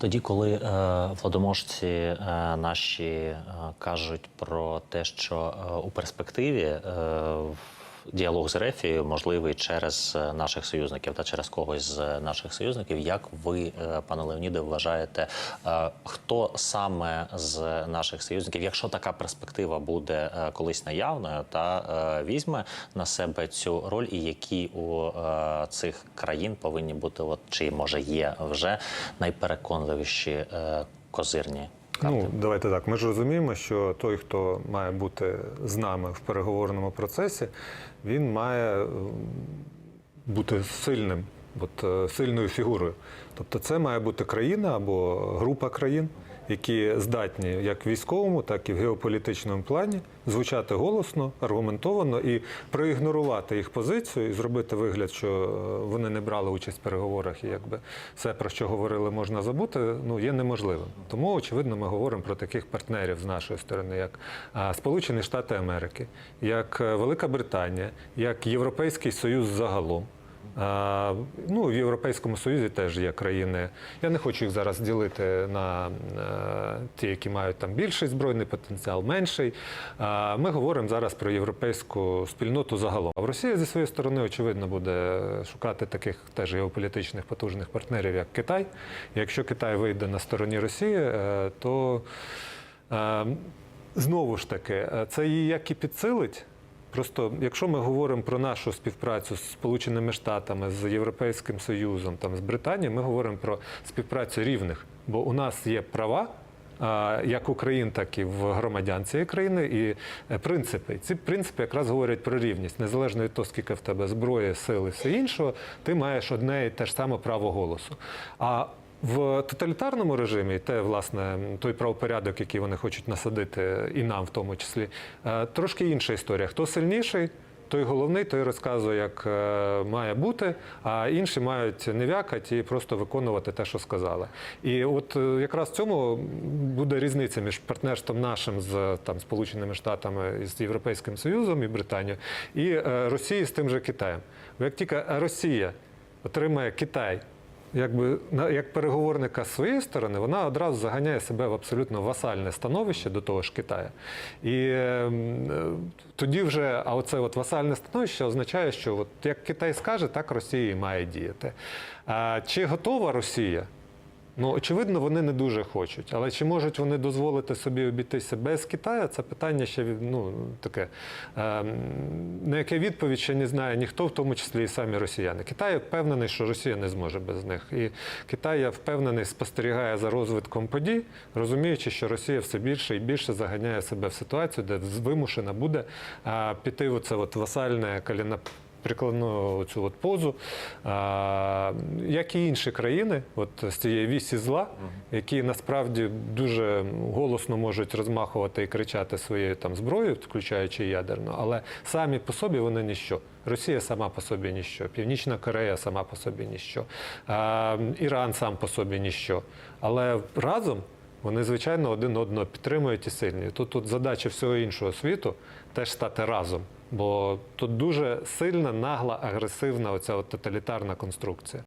Тоді, коли е, владоможці е, наші е, кажуть про те, що е, у перспективі е, діалог з Рефією можливий через е, наших союзників та через когось з наших союзників, як ви, е, пане Леоніде, вважаєте, е, хто саме з наших союзників, якщо така перспектива буде е, колись наявною, та е, візьме на себе цю роль, і які у е, цих країн повинні бути, от чи може є вже найпереконливіші е, козирні карти? Ну, давайте так. Ми ж розуміємо, що той, хто має бути з нами в переговорному процесі, він має е, бути сильним, от, е, сильною фігурою. Тобто це має бути країна або група країн, які здатні як в військовому, так і в геополітичному плані звучати голосно, аргументовано і проігнорувати їх позицію і зробити вигляд, що е, вони не брали участь в переговорах, і якби все, про що говорили, можна забути, ну є неможливим. Тому, очевидно, ми говоримо про таких партнерів з нашої сторони, як Сполучені Штати Америки, як е, Велика Британія, як Європейський Союз загалом. А, Ну, в Європейському Союзі теж є країни. Я не хочу їх зараз ділити на е, ті, які мають там більший збройний потенціал, менший. А, Ми говоримо зараз про європейську спільноту загалом. А Росія зі своєї сторони, очевидно, буде шукати таких теж геополітичних потужних партнерів, як Китай. Якщо Китай вийде на стороні Росії, е, то е, знову ж таки, це її як і підсилить. Просто якщо ми говоримо про нашу співпрацю з Сполученими Штатами, з Європейським Союзом, там з Британією, ми говоримо про співпрацю рівних, бо у нас є права. Як Україн, так і в громадян цієї країни, і е, принципи. Ці принципи якраз говорять про рівність. Незалежно від того, скільки в тебе зброї, сили, все іншого, ти маєш одне і те ж саме право голосу. А в тоталітарному режимі, те, власне, той правопорядок, який вони хочуть насадити, і нам в тому числі, е, трошки інша історія. Хто сильніший, той головний, той розказує, як е, має бути, а інші мають не вякати і просто виконувати те, що сказали. І от е, якраз в цьому буде різниця між партнерством нашим з там, Сполученими Штатами з Європейським Союзом і Британією, і Росією з тим же Китаєм. Як тільки Росія отримає Китай якби як переговорника з своєї сторони, вона одразу заганяє себе в абсолютно васальне становище до того ж Китаю. І ем, е, тоді вже, а оце от васальне становище означає, що от як Китай скаже, так Росія і має діяти. А чи готова Росія? Ну, очевидно, вони не дуже хочуть. Але чи можуть вони дозволити собі обійтися без Китаю? Це питання ще ну, таке, ем, на яке відповідь ще не знає ніхто, в тому числі і самі росіяни. Китай впевнений, що Росія не зможе без них. І Китай, я впевнений, спостерігає за розвитком подій, розуміючи, що Росія все більше і більше заганяє себе в ситуацію, де вимушена буде а, піти в оце от васальне коліна прикладну цю от позу, а, як і інші країни, от з цієї вісі зла, які насправді дуже голосно можуть розмахувати і кричати своєю там зброєю, включаючи ядерну, але самі по собі вони ніщо. Росія сама по собі ніщо, Північна Корея сама по собі ніщо, а, Іран сам по собі ніщо. Але разом вони, звичайно, один одного підтримують і сильні. Тут, тут задача всього іншого світу теж стати разом. Бо тут дуже сильна, нагла, агресивна оця от тоталітарна конструкція.